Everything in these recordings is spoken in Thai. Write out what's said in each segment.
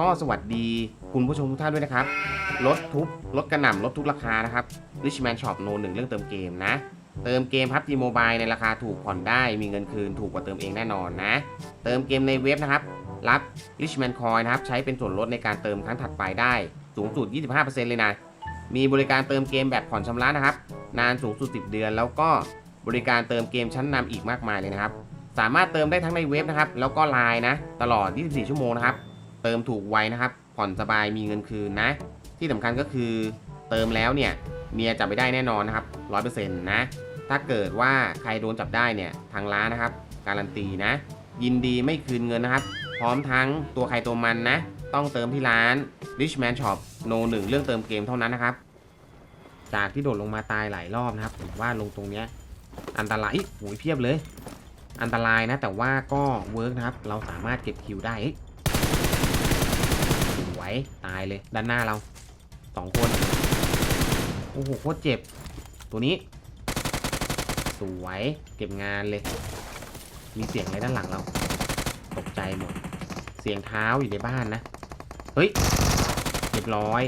ก็สวัสดีคุณผู้ชมทุกท่านด้วยนะครับลดทุบลดกระหน่ำลดทุกราคานะครับ Richman Shop โนหนึ่งเรื่องเติมเกมนะ เติมเกมพับจีโมบายในราคาถูกผ่อนได้มีเงินคืนถูกกว่าเติมเองแน่นอนนะ เติมเกมในเว็บนะครับ รับ Richman Coin นะครับ ใช้เป็นส่วนลดในการเติมครั้งถัดไปได้ สูงสุด 25%เลยนะ มีบริการเติมเกมแบบผ่อนชำระนะครับ นานสูงสุด 10 เดือน แล้วก็บริการเติมเกมชั้นนำอีกมากมายเลยนะครับ สามารถเติมได้ทั้งในเว็บนะครับ แล้วก็ไลน์นะ ตลอด 24 ชั่วโมงนะครับ เติมถูกไวนะครับ ผ่อนสบายมีเงินคืนนะ ที่สำคัญก็คือเติมแล้วเนี่ยเมียจับไม่ได้แน่นอนนะครับ100%นะ ถ้าเกิดว่าใครโดนจับได้เนี่ยทางร้านนะครับ การันตีนะ ยินดีไม่คืนเงินนะครับ พร้อมทั้งตัวใครตัวมันนะ ต้องเติมที่ร้าน Richman Shop โนหนึ่งเรื่องเติมเกมเท่านั้นนะครับ จากที่โดดลงมาตายหลายรอบนะครับผมว่าลงตรงเนี้ยอันตรายโอ้ยเพียบเลย อันตรายนะแต่ว่าก็เวิร์กนะครับ เราสามารถเก็บคิวได้ วยตายเลยด้านหน้าเราสองคนโอ้โหโคตรเจ็บ ตัวนี้ สวยเก็บงานเลย มีเสียงอะไรด้านหลังเรา ตกใจหมด เสียงเท้าอยู่ในบ้านนะ เฮ้ยเรียบร้อย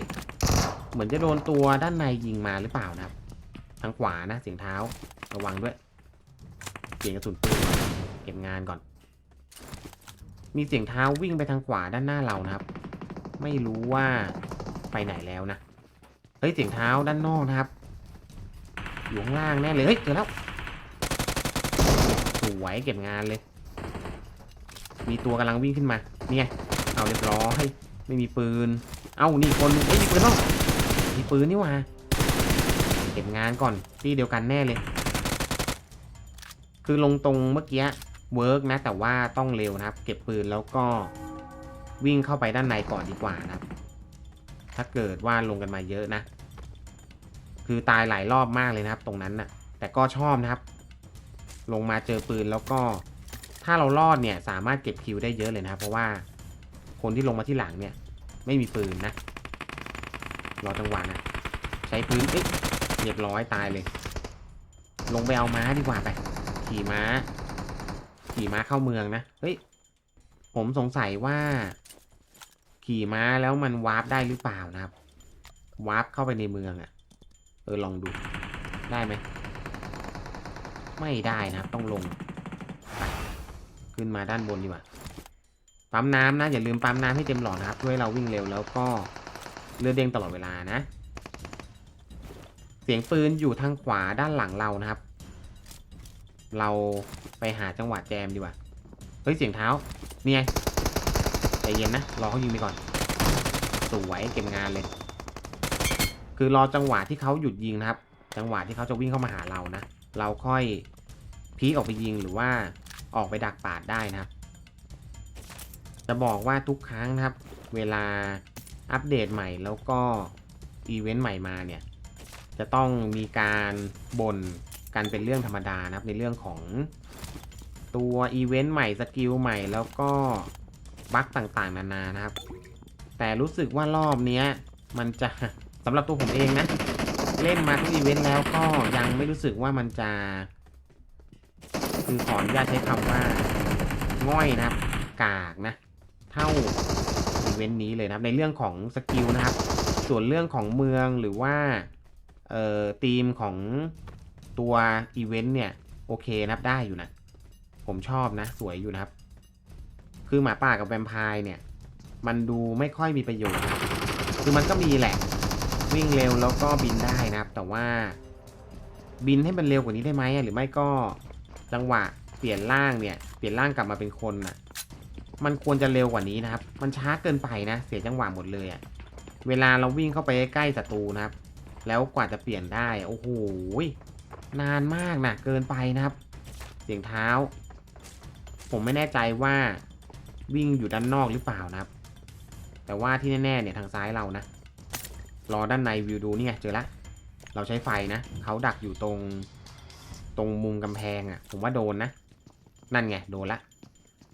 เหมือนจะโดนตัวด้านในยิงมาหรือเปล่านะครับ ทางขวานะเสียงเท้าระวังด้วย เสียงกระสุนปืนเก็บงานก่อน มีเสียงเท้าวิ่งไปทางขวาด้านหน้าเรานะครับ ไม่รู้ว่าไปไหนแล้วนะ เฮ้ยเสียงเท้าด้านนอกนะครับ อยู่ข้างล่างแน่เลยเฮ้ยเจอแล้วสวยเก็บงานเลย มีตัวกำลังวิ่งขึ้นมาเนี่ยเอาเรียบร้อยไม่มีปืน เอ้านี่คนเอ้ยมีปืนเนาะมีปืนนี่หว่าเก็บงานก่อนที่เดียวกันแน่เลย คือลงตรงเมื่อกี้เวิร์กนะแต่ว่าต้องเร็วนะครับ เก็บปืนแล้วก็ วิ่งเข้าไปด้านในก่อนดีกว่านะครับ ถ้าเกิดว่าลงกันมาเยอะนะ คือตายหลายรอบมากเลยนะครับ ตรงนั้นน่ะ แต่ก็ชอบนะครับ ลงมาเจอปืนแล้วก็ ถ้าเรารอดเนี่ยสามารถเก็บคิวได้เยอะเลยนะครับ เพราะว่าคนที่ลงมาที่หลังเนี่ย ไม่มีปืนนะ รอจังหวะนะ ใช้ปืนเอ๊ะเรียบร้อยตายเลย ลงไปเอาม้าดีกว่าไป ขี่ม้า ขี่ม้าเข้าเมืองนะ เฮ้ย ผมสงสัยว่า ขี่ม้าแล้วมันวาร์ปได้หรือเปล่านะครับวาร์ปเข้าไปในเมืองอะ่ะ เออลองดูได้ไหมไม่ได้นะครับต้องลงไปขึ้นมาด้านบนดีกว่าปั๊มน้ำนะอย่าลืมปั๊มน้ำให้เต็มหลอดนะครับช่วยเราวิ่งเร็วแล้วก็เลือดเด้งตลอดเวลานะ เสียงปืนอยู่ทางขวาด้านหลังเรานะครับ เราไปหาจังหวะแจมดีกว่าเฮ้ยเสียงเท้านี่ไง ใจเย็นนะ รอเขายิงไปก่อน สวยเก็บงานเลย คือรอจังหวะที่เขาหยุดยิงนะครับ จังหวะที่เขาจะวิ่งเข้ามาหาเรานะ เราค่อยพีออกไปยิงหรือว่าออกไปดักปาดได้นะครับ จะบอกว่าทุกครั้งนะครับ เวลาอัปเดตใหม่แล้วก็อีเวนต์ใหม่มาเนี่ย จะต้องมีการบ่นกันเป็นเรื่องธรรมดานะครับในเรื่องของตัวอีเวนต์ใหม่สกิลใหม่แล้วก็ บั๊กต่างๆ นานานะครับ แต่รู้สึกว่ารอบเนี้ย มันจะสำหรับตัวผมเองนะ เล่นมาทุกอีเวนต์แล้วก็ยังไม่รู้สึกว่ามันจะ คือขออนุญาตใช้คำว่า ง่อยนะครับ กากนะ เท่าอีเวนต์นี้เลยนะครับ ในเรื่องของสกิลนะครับ ส่วนเรื่องของเมืองหรือว่าเอ่อธีมของตัวอีเวนต์เนี่ย โอเคนะครับได้อยู่นะ ผมชอบนะ สวยอยู่นะครับ คือหมาป่ากับแวมไพร์เนี่ย มันดูไม่ค่อยมีประโยชน์ คือมันก็มีแหละ วิ่งเร็วแล้วก็บินได้นะครับ แต่ว่า บินให้มันเร็วกว่านี้ได้ไหมหรือไม่ก็จังหวะเปลี่ยนร่างเนี่ย เปลี่ยนร่างกลับมาเป็นคนน่ะ มันควรจะเร็วกว่านี้นะครับ มันช้าเกินไปนะ เสียจังหวะหมดเลยอะเวลาเราวิ่งเข้าไปใกล้ศัตรูนะครับ แล้วกว่าจะเปลี่ยนได้ โอ้โห นานมากนะเกินไปนะครับ เสียงเท้า ผมไม่แน่ใจว่า วิ่งอยู่ด้านนอกหรือเปล่านะครับ แต่ว่าที่แน่ๆเนี่ยทางซ้ายเรานะ รอด้านในวิวดูนี่ไงเจอละเราใช้ไฟนะเขาดักอยู่ตรงตรงมุมกำแพงอะ่ะ ผมว่าโดนนะ นั่นไงโดนละ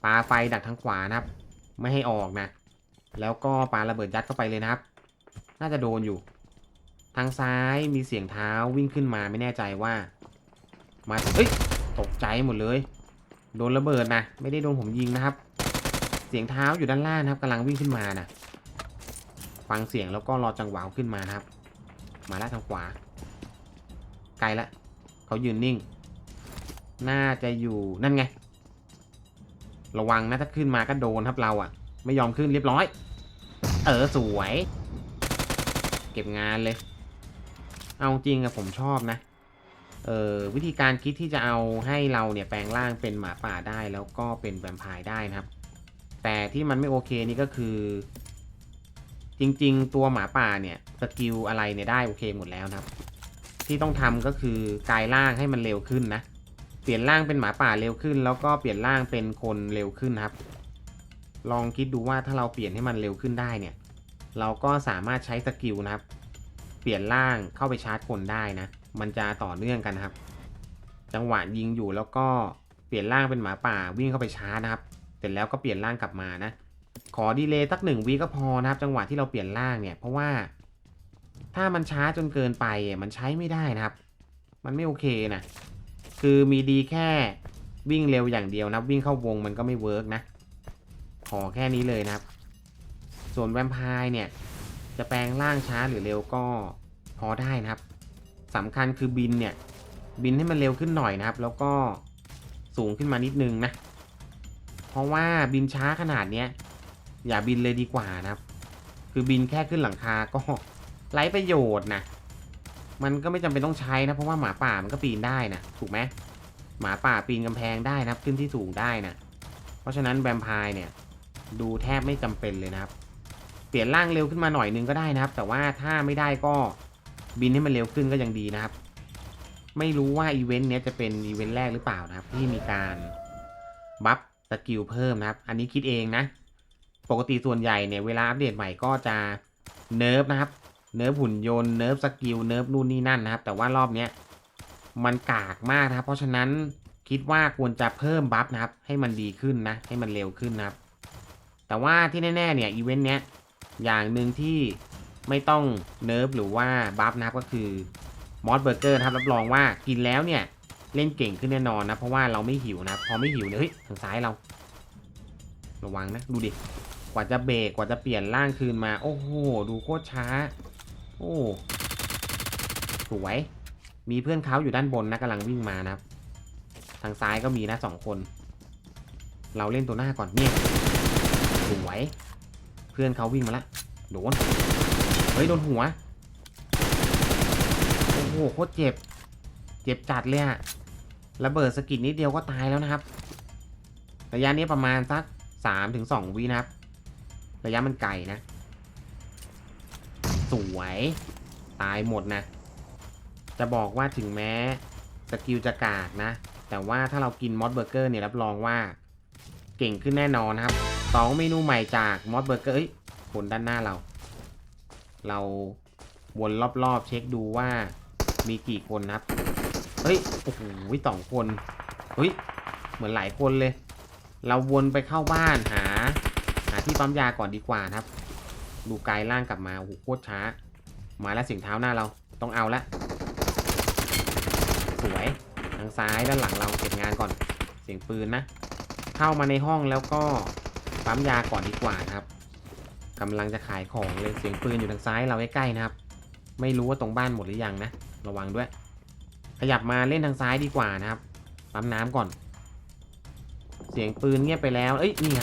ปาไฟดักทางขวานะครับ ไม่ให้ออกนะ แล้วก็ปาระเบิดยัดเข้าไปเลยนะครับ น่าจะโดนอยู่ ทางซ้ายมีเสียงเท้าวิ่งขึ้นมาไม่แน่ใจว่า มาเอ้ยตกใจหมดเลย โดนระเบิดนะ ไม่ได้โดนผมยิงนะครับ เสียงเท้าอยู่ด้านล่างนะครับกำลังวิ่งขึ้นมานะฟังเสียงแล้วก็รอจังหวะขึ้นมาครับ มาแล้วทางขวา ไกลละเขายืนนิ่ง น่าจะอยู่นั่นไง ระวังนะถ้าขึ้นมาก็โดนครับเราอะ่ะ ไม่ยอมขึ้นเรียบร้อย เออสวย เก็บงานเลย เอาจริงอะผมชอบนะเออวิธีการคิดที่จะเอาให้เราเนี่ยแปลงร่างเป็นหมาป่าได้แล้วก็เป็นแวมไพร์ได้นะครับ แต่ที่มันไม่โอเคนี่ก็คือ จริง ๆ ตัวหมาป่าเนี่ยสกิลอะไรเนี่ยได้โอเคหมดแล้วนะครับ ที่ต้องทำก็คือกลายร่างให้มันเร็วขึ้นนะ เปลี่ยนร่างเป็นหมาป่าเร็วขึ้น แล้วก็เปลี่ยนร่างเป็นคนเร็วขึ้นครับ ลองคิดดูว่าถ้าเราเปลี่ยนให้มันเร็วขึ้นได้เนี่ย เราก็สามารถใช้สกิลนะครับ เปลี่ยนร่างเข้าไปชาร์จคนได้นะ มันจะต่อเนื่องกันนครับ จังหวะยิงอยู่แล้วก็เปลี่ยนร่างเป็นหมาป่าวิ่งเข้าไปชาร์จนะครับ เสร็จแล้วก็เปลี่ยนร่างกลับมานะ ขอดีเลย์สักหนึ่งวิก็พอนะครับ จังหวะที่เราเปลี่ยนร่างเนี่ย เพราะว่า ถ้ามันช้าจนเกินไปมันใช้ไม่ได้นะครับ มันไม่โอเคนะ คือมีดีแค่วิ่งเร็วอย่างเดียวนะวิ่งเข้าวงมันก็ไม่เวิร์กนะ ขอแค่นี้เลยนะครับ ส่วนแวมไพร์เนี่ย จะแปลงร่างช้าหรือเร็วก็พอได้นะครับสำคัญคือบินเนี่ย บินให้มันเร็วขึ้นหน่อยนะครับ แล้วก็สูงขึ้นมานิดนึงนะ เพราะว่าบินช้าขนาดเนี้ยอย่าบินเลยดีกว่านะครับ คือบินแค่ขึ้นหลังคาก็ไร้ประโยชน์นะมันก็ไม่จำเป็นต้องใช้นะ เพราะว่าหมาป่ามันก็ปีนได้นะถูกไหมหมาป่าปีนกำแพงได้นะครับ ขึ้นที่สูงได้นะเพราะฉะนั้นแวมไพร์เนี่ย ดูแทบไม่จำเป็นเลยนะครับ เปลี่ยนร่างเร็วขึ้นมาหน่อยนึงก็ได้นะครับ แต่ว่าถ้าไม่ได้ก็บินให้มันเร็วขึ้นก็ยังดีนะครับ ไม่รู้ว่าอีเวนต์เนี้ยจะเป็นอีเวนต์แรกหรือเปล่านะครับ ที่มีการบัฟ สกิลเพิ่มนะครับ อันนี้คิดเองนะ ปกติส่วนใหญ่เนี่ยเวลาอัปเดตใหม่ก็จะเนิร์ฟนะครับ เนิร์ฟหุ่นยนต์ เนิร์ฟสกิล เนิร์ฟนู่นนี่นั่นนะครับ แต่ว่ารอบเนี้ยมันกากมากนะครับ เพราะฉะนั้นคิดว่าควรจะเพิ่มบัฟนะครับ ให้มันดีขึ้นนะ ให้มันเร็วขึ้นนะครับ แต่ว่าที่แน่ๆเนี่ยอีเวนต์เนี้ยอย่างหนึ่งที่ไม่ต้องเนิร์ฟหรือว่าบัฟนะครับก็คือมอสเบอร์เกอร์นะครับรับรองว่ากินแล้วเนี่ย เล่นเก่งขึ้นแน่นอนนะ เพราะว่าเราไม่หิวนะ พอไม่หิวเนี่ยเฮ้ยทางซ้ายเรา ระวังนะ ดูดิ กว่าจะเบรกกว่าจะเปลี่ยนร่างคืนมา โอ้โห ดูโคตรช้า โอ้สวย มีเพื่อนเขาอยู่ด้านบนนะกำลังวิ่งมานะทางซ้ายก็มีนะสองคน เราเล่นตัวหน้าก่อนเนี่ยสวย เพื่อนเขาวิ่งมาล้วโดนเฮ้ยโดนหัว โอ้โหโคตรเจ็บ เจ็บจัดเลยอะ ระเบิดสกิดนิดเดียวก็ตายแล้วนะครับ ระยะนี้ประมาณสักสามถึงสองวินะครับ ระยะมันไกลนะ สวยตายหมดนะ จะบอกว่าถึงแม้สกิลจะกากนะ แต่ว่าถ้าเรากินมอสเบอร์เกอร์เนี่ยรับรองว่า เก่งขึ้นแน่นอนนะครับสองเมนูใหม่จากมอสเบอร์เกอร์เอ้ยคนด้านหน้าเรา เราวนรอบๆเช็คดูว่ามีกี่คนนะครับ เฮ้ย โอ้โหสองคน เฮ้ย เหมือนหลายคนเลย เราวนไปเข้าบ้านหา หาที่ปั๊มยาก่อนดีกว่าครับ ดูกายล่างกลับมา โอ้โห โคตรช้า มาแล้วเสียงเท้าหน้าเรา ต้องเอาละ สวย ทางซ้ายด้านหลังเราเก็บงานก่อน เสียงปืนนะ เข้ามาในห้องแล้วก็ปั๊มยาก่อนดีกว่าครับกำลังจะขายของเลย เสียงปืนอยู่ทางซ้ายเราใกล้ๆนะครับ ไม่รู้ว่าตรงบ้านหมดหรือยังนะ ระวังด้วย ขยับมาเล่นทางซ้ายดีกว่านะครับปั๊มน้ำก่อน เสียงปืนเงียบไปแล้ว เอ้ยนี่ไง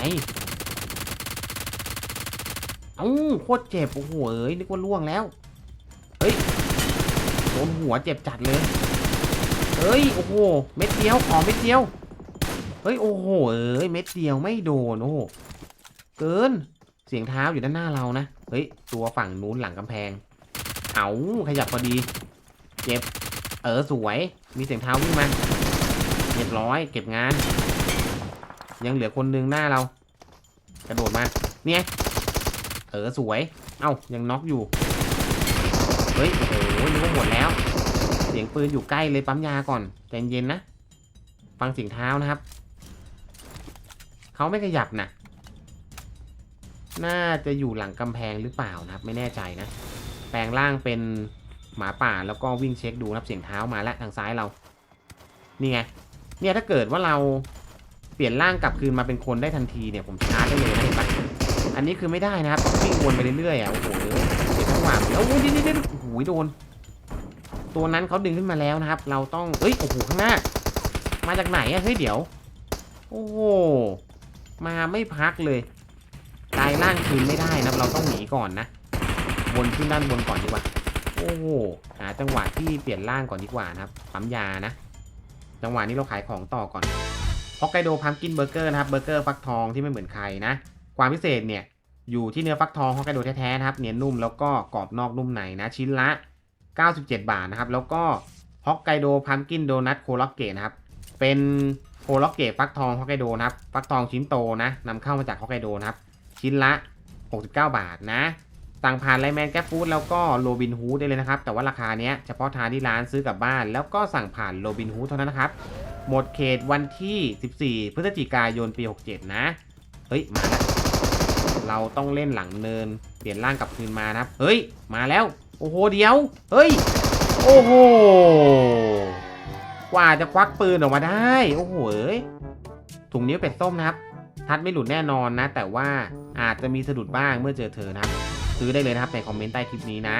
เอ้าโคตรเจ็บโอ้โหเอ้ยนึกว่าล่วงแล้วเฮ้ยโดนหัวเจ็บจัดเลยเฮ้ยโอ้โหเม็ดเดียวขอเม็ดเดียวเฮ้ยโอ้โหเอ้ยเม็ดเดียวไม่โดนโอ้โหเกินเสียงเท้าอยู่ด้านหน้าเรานะเฮ้ยตัวฝั่งนู้นหลังกำแพงเอาขยับพอดี เจ็บ เออสวย มีเสียงเท้าวิ่งมาเรียบร้อย เก็บงาน ยังเหลือคนหนึงหน้าเรา กระโดดมา เนี่ย เออสวย เอ้ายังน็อกอยู่ เฮ้ย โอ้โหนึกว่าหมดแล้ว เสียงปืนอยู่ใกล้เลยปั๊มยาก่อนใจเย็นนะ ฟังเสียงเท้านะครับ เขาไม่ขยับนะน่าจะอยู่หลังกำแพงหรือเปล่านะครับ ไม่แน่ใจนะ แปลงร่างเป็น หมาป่าแล้วก็วิ่งเช็คดูครับเสียงเท้ามาแล้วทางซ้ายเรา นี่ไง เนี่ยถ้าเกิดว่าเราเปลี่ยนร่างกลับคืนมาเป็นคนได้ทันทีเนี่ยผมชาร์จได้เลยนะเห็นปะอันนี้คือไม่ได้นะครับต้องวิ่งวนไปเรื่อยๆอะโอ้โหเสียจังหวะหมดแล้วโอ้ยเดี๋ยวๆๆโอ้โหโดน ตัวนั้นเขาดึงขึ้นมาแล้วนะครับ เราต้องเอ้ยโอ้โหข้างหน้า มาจากไหนอะเฮ้ยเดี๋ยว โอ้โหมาไม่พักเลยกลายร่างคืนไม่ได้นะเราต้องหนีก่อนนะวนขึ้นด้านบนก่อนดีกว่า โอ้โหหาจังหวะที่เปลี่ยนร่างก่อนดีกว่านะครับปั๊มยานะ จังหวะนี้เราขายของต่อก่อนฮอกไกโดพัมกินเบอร์เกอร์นะครับเบอร์เกอร์ฟักทองที่ไม่เหมือนใครนะ ความพิเศษเนี่ยอยู่ที่เนื้อฟักทองฮอกไกโดแท้ๆนะครับเนียนนุ่มแล้วก็กรอบนอกนุ่มในนะชิ้นละ 97 บาทนะครับ แล้วก็ฮอกไกโดพัมกินโดนัทโคล็อกเกตนะครับ เป็นโคล็อกเกตฟักทองฮอกไกโดนะครับฟักทองชิ้นโตนะนำเข้ามาจากฮอกไกโดนะครับ ชิ้นละ 69 บาทนะ สั่งผ่านไลแมนแกฟูดแล้วก็โรบินฮูดได้เลยนะครับ แต่ว่าราคาเนี้ยเฉพาะทานที่ร้านซื้อกลับบ้าน แล้วก็สั่งผ่านโรบินฮูดเท่านั้นนะครับ หมดเขตวันที่ 14 พฤศจิกายนปี 67 นะ เฮ้ย มาแล้วเราต้องเล่นหลังเนิน เปลี่ยนร่างกลับคืนมานะครับ เฮ้ย มาแล้ว โอ้โห เดียว เฮ้ย โอ้โห กว่าจะควักปืนออกมาได้ โอ้โหเอ้ยถุงนิ้วเป็ดส้มนะครับ ทัดไม่หลุดแน่นอนนะ แต่ว่าอาจจะมีสะดุดบ้างเมื่อเจอเธอนะครับ ซื้อได้เลยนะครับในคอมเมนต์ใต้คลิปนี้นะ